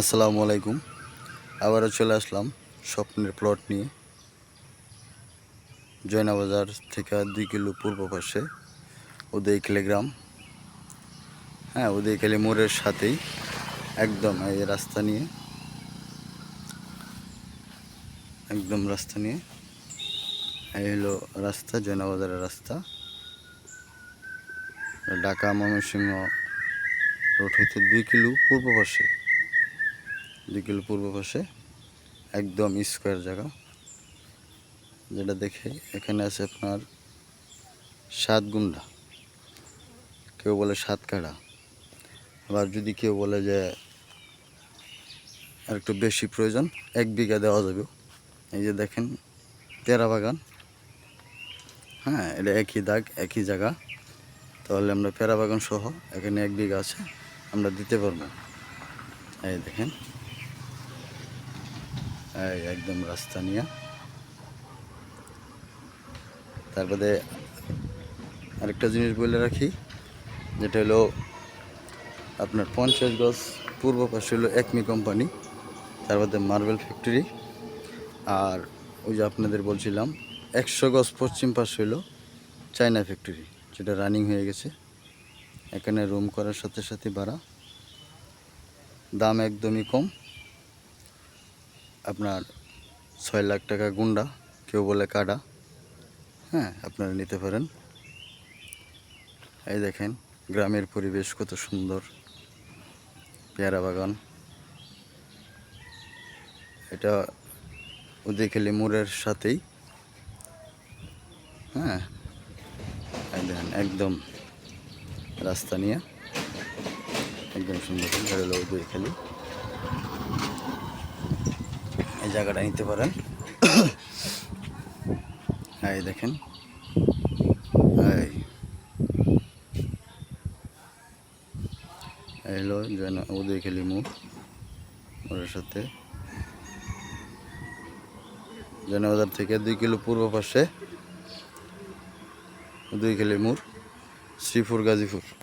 আসসালামু আলাইকুম। আবারও চলে আসলাম স্বপ্নের প্লট নিয়ে। জয়নাবাজার থেকে দুই কিলো পূর্ব পাশে উদয়খালি গ্রাম। হ্যাঁ উদয়খালি মোড়ের সাথেই একদম এই রাস্তা নিয়ে। একদম রাস্তা নিয়ে। এই হলো রাস্তা, জয়নাবাজারের রাস্তা। ঢাকা ময়মনসিংহ রোড হইতে দুই কিলো পূর্ব পাশে। দুই কিলো পূর্ব পাশে, একদম স্কোয়ার জায়গা, যেটা দেখে এখানে আছে আপনার সাত গুন্ডা। কেউ বলে সাত কাড়া, আবার যদি কেউ বলে যে আর একটু বেশি প্রয়োজন, এক বিঘা দেওয়া যাবে। এই যে দেখেন, পেয়ারা বাগান। হ্যাঁ এটা একই দাগ, একই জায়গা। তাহলে আমরা পেয়ারা বাগান সহ এখানে এক বিঘা আছে, আমরা দিতে পারব। এই দেখেন। একদম রাস্তা নিয়ে। তারপরে আরেকটা জিনিস বলে রাখি, যেটা হলো আপনার পঞ্চাশ গজ পূর্ব পাশে হলো একমি কোম্পানি তারপরে মার্বেল ফ্যাক্টরি, আর ওই যে আপনাদের বলছিলাম, একশো গজ পশ্চিম পাশে হলো চায়না ফ্যাক্টরি, যেটা রানিং হয়ে গেছে। এখানে রুম করার সাথে সাথে ভাড়া, দাম একদমই কম। আপনার ছয় লাখ টাকা গুন্ডা, কেউ বলে কাডা। হ্যাঁ আপনারা নিতে পারেন। এই দেখেন, গ্রামের পরিবেশ কত সুন্দর। পেয়ারা বাগান। এটা উদয়খালি মোড়ের সাথেই। হ্যাঁ দেখেন, একদম রাস্তা নিয়ে। একদম সুন্দর হলো এই জায়গাটা নিতে পারেন। এই দেখেন। এই। হলো জয়না উদয়খালি মুখ ওর সাথে। জয়নাবাজার থেকে দুই কিলো পূর্ব পাশে উদয়খালি মোড় শ্রীপুর, গাজীপুর।